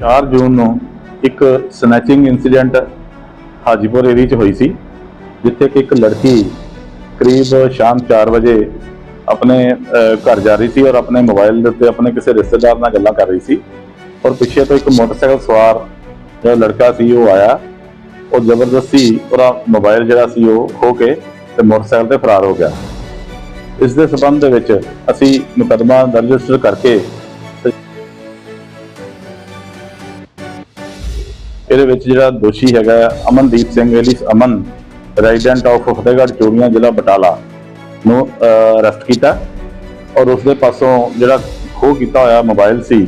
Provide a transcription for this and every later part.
4 ਜੂਨ ਨੂੰ ਇੱਕ snatching incident Hajipur area 'ਚ ਹੋਈ ਸੀ, ਜਿੱਥੇ ਕਿ ਇੱਕ ਲੜਕੀ ਕਰੀਬ ਸ਼ਾਮ 4 ਵਜੇ ਆਪਣੇ ਘਰ ਜਾ ਰਹੀ ਸੀ ਔਰ ਆਪਣੇ ਮੋਬਾਈਲ ਦੇ ਉੱਤੇ ਆਪਣੇ ਕਿਸੇ ਰਿਸ਼ਤੇਦਾਰ ਨਾਲ ਗੱਲਾਂ ਕਰ ਰਹੀ ਸੀ ਔਰ ਪਿੱਛੇ ਤੋਂ ਇੱਕ ਮੋਟਰਸਾਈਕਲ ਸਵਾਰ ਜਿਹੜਾ ਲੜਕਾ ਸੀ ਉਹ ਆਇਆ, ਉਹ ਜ਼ਬਰਦਸਤੀ ਉਹਦਾ ਮੋਬਾਈਲ ਜਿਹੜਾ ਸੀ ਉਹ ਖੋ ਕੇ ਤੇ ਮੋਟਰਸਾਈਕਲ ਤੇ ਫਰਾਰ ਹੋ ਗਿਆ। ਇਸ ਦੇ ਸਬੰਧ ਦੇ ਵਿੱਚ ਅਸੀਂ ਮੁਕੱਦਮਾ ਦਰਜ ਕਰਕੇ ਇਹਦੇ ਵਿੱਚ ਜਿਹੜਾ ਦੋਸ਼ੀ ਹੈਗਾ Amandeep Singh alias Aman resident of Fatehgarh Choorian ਜ਼ਿਲ੍ਹਾ ਬਟਾਲਾ ਨੂੰ ਅਰੈਸਟ ਕੀਤਾ ਔਰ ਉਸ ਦੇ ਪਾਸੋਂ ਜਿਹੜਾ ਖੋਹ ਕੀਤਾ ਹੋਇਆ ਮੋਬਾਈਲ ਸੀ,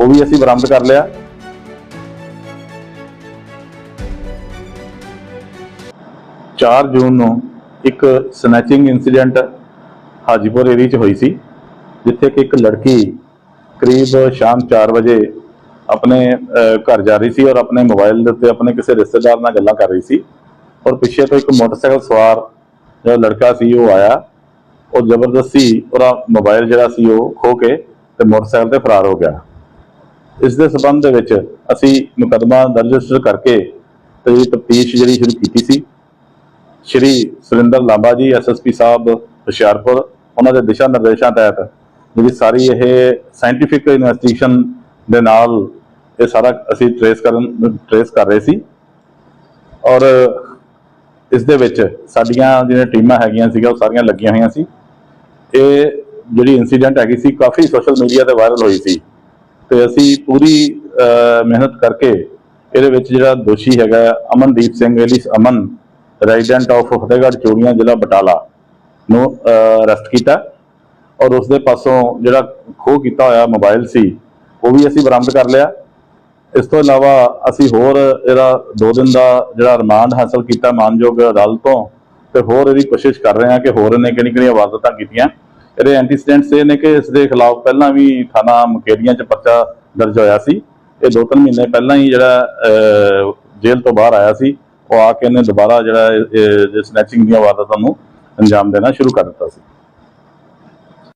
ਉਹ ਵੀ ਅਸੀਂ ਬਰਾਮਦ ਕਰ ਲਿਆ। ਚਾਰ ਜੂਨ ਨੂੰ ਇੱਕ ਸਨੈਚਿੰਗ ਇਨਸੀਡੈਂਟ ਹਾਜੀਪੁਰ ਏਰੀਆ 'ਚ ਹੋਈ ਸੀ, ਜਿੱਥੇ ਕਿ ਇੱਕ ਲੜਕੀ ਕਰੀਬ ਸ਼ਾਮ 4 ਵਜੇ ਆਪਣੇ ਘਰ ਜਾ ਰਹੀ ਸੀ ਔਰ ਆਪਣੇ ਮੋਬਾਈਲ ਦੇ ਉੱਤੇ ਆਪਣੇ ਕਿਸੇ ਰਿਸ਼ਤੇਦਾਰ ਨਾਲ ਗੱਲਾਂ ਕਰ ਰਹੀ ਸੀ। ਔਰ ਪਿੱਛੇ ਤੋਂ ਇੱਕ ਮੋਟਰਸਾਈਕਲ ਸਵਾਰ ਜਿਹੜਾ ਲੜਕਾ ਸੀ, ਉਹ ਆਇਆ। ਉਹ ਜ਼ਬਰਦਸਤੀ ਉਹਦਾ ਮੋਬਾਈਲ ਜਿਹੜਾ ਸੀ, ਉਹ ਖੋ ਕੇ ਤੇ ਮੋਟਰਸਾਈਕਲ ਤੇ ਫਰਾਰ ਹੋ ਗਿਆ। ਇਸ ਦੇ ਸਬੰਧ ਦੇ ਵਿੱਚ ਅਸੀਂ ਮੁਕੱਦਮਾ ਦਰਜ ਰਜਿਸਟਰ ਕਰਕੇ ਤੇ ਤਫਤੀਸ਼ ਜਿਹੜੀ ਸ਼ੁਰੂ ਕੀਤੀ ਸੀ। ਸ਼੍ਰੀ ਸੁਰਿੰਦਰ ਲਾਂਬਾ ਜੀ ਐਸਐਸਪੀ ਸਾਹਿਬ, ਹੁਸ਼ਿਆਰਪੁਰ, ਉਹਨਾਂ ਦੇ ਦਿਸ਼ਾ ਨਿਰਦੇਸ਼ਾਂ ਤਹਿਤ ਜਿਹੜੀ ਸਾਰੀ ਇਹ ਸਾਇੰਟੀਫਿਕ ਇਨਵੈਸਟੀਗੇਸ਼ਨ ਦੇ ਨਾਲ ਇਹ ਸਾਰਾ ਅਸੀਂ ਟ੍ਰੇਸ ਕਰਨ ਟ੍ਰੇਸ ਕਰ ਰਹੇ ਸੀ। ਔਰ ਇਸ ਦੇ ਵਿੱਚ ਸਾਡੀਆਂ ਜਿਹੜੀਆਂ ਟੀਮਾਂ ਹੈਗੀਆਂ ਸੀਗਾ ਉਹ ਸਾਰੀਆਂ ਲੱਗੀਆਂ ਹੋਈਆਂ ਸੀ। ਇਹ ਜਿਹੜੀ ਇਨਸੀਡੈਂਟ ਹੈਗੀ ਸੀ, ਕਾਫੀ ਸੋਸ਼ਲ ਮੀਡੀਆ ਤੇ ਵਾਇਰਲ ਹੋਈ ਸੀ। ਤੇ ਅਸੀਂ ਪੂਰੀ ਮਿਹਨਤ ਕਰਕੇ ਇਹਦੇ ਵਿੱਚ ਜਿਹੜਾ ਦੋਸ਼ੀ ਹੈਗਾ Amandeep Singh alias Aman resident of Fatehgarh Choorian, ਜ਼ਿਲ੍ਹਾ ਬਟਾਲਾ ਨੂੰ ਅਰੈਸਟ ਕੀਤਾ। ਔਰ ਉਸ ਦੇ ਪਾਸੋਂ ਜਿਹੜਾ ਖੋਹ ਕੀਤਾ ਹੋਇਆ ਮੋਬਾਈਲ ਸੀ, ਉਹ ਵੀ ਅਸੀਂ ਬਰਾਮਦ ਕਰ ਲਿਆ। ਇਸ ਤੋਂ ਇਲਾਵਾ ਅਸੀਂ ਹੋਰ ਇਹਦਾ 2 ਦਿਨ ਦਾ ਜਿਹੜਾ ਰਿਮਾਂਡ ਹਾਸਲ ਕੀਤਾ ਮਾਨਯੋਗ ਅਦਾਲਤ ਤੋਂ, ਤੇ ਹੋਰ ਇਹਦੀ ਕੋਸ਼ਿਸ਼ ਕਰ ਰਹੇ ਹਾਂ ਕਿ ਹੋਰ ਇਹਨੇ ਕਿਹੜੀ ਕਿਹੜੀਆਂ ਵਾਰਦਾਤਾਂ ਕੀਤੀਆਂ। ਇਹਦੇ ਐਂਟੀਸੀਡੈਂਟਸ ਇਹ ਨੇ ਕਿ ਇਸ ਦੇ ਖਿਲਾਫ ਪਹਿਲਾਂ ਵੀ ਥਾਣਾ ਮੁਕੇਰੀਆਂ 'ਚ ਪਰਚਾ ਦਰਜ ਹੋਇਆ ਸੀ। ਇਹ ਦੋ ਤਿੰਨ ਮਹੀਨੇ ਪਹਿਲਾਂ ਹੀ ਜਿਹੜਾ ਜੇਲ੍ਹ ਤੋਂ ਬਾਹਰ ਆਇਆ ਸੀ। ਉਹ ਆ ਕੇ ਇਹਨੇ ਦੁਬਾਰਾ ਜਿਹੜਾ ਸਨੈਚਿੰਗ ਦੀਆਂ ਵਾਰਦਾਤਾਂ ਨੂੰ ਅੰਜਾਮ ਦੇਣਾ ਸ਼ੁਰੂ ਕਰ ਦਿੱਤਾ ਸੀ।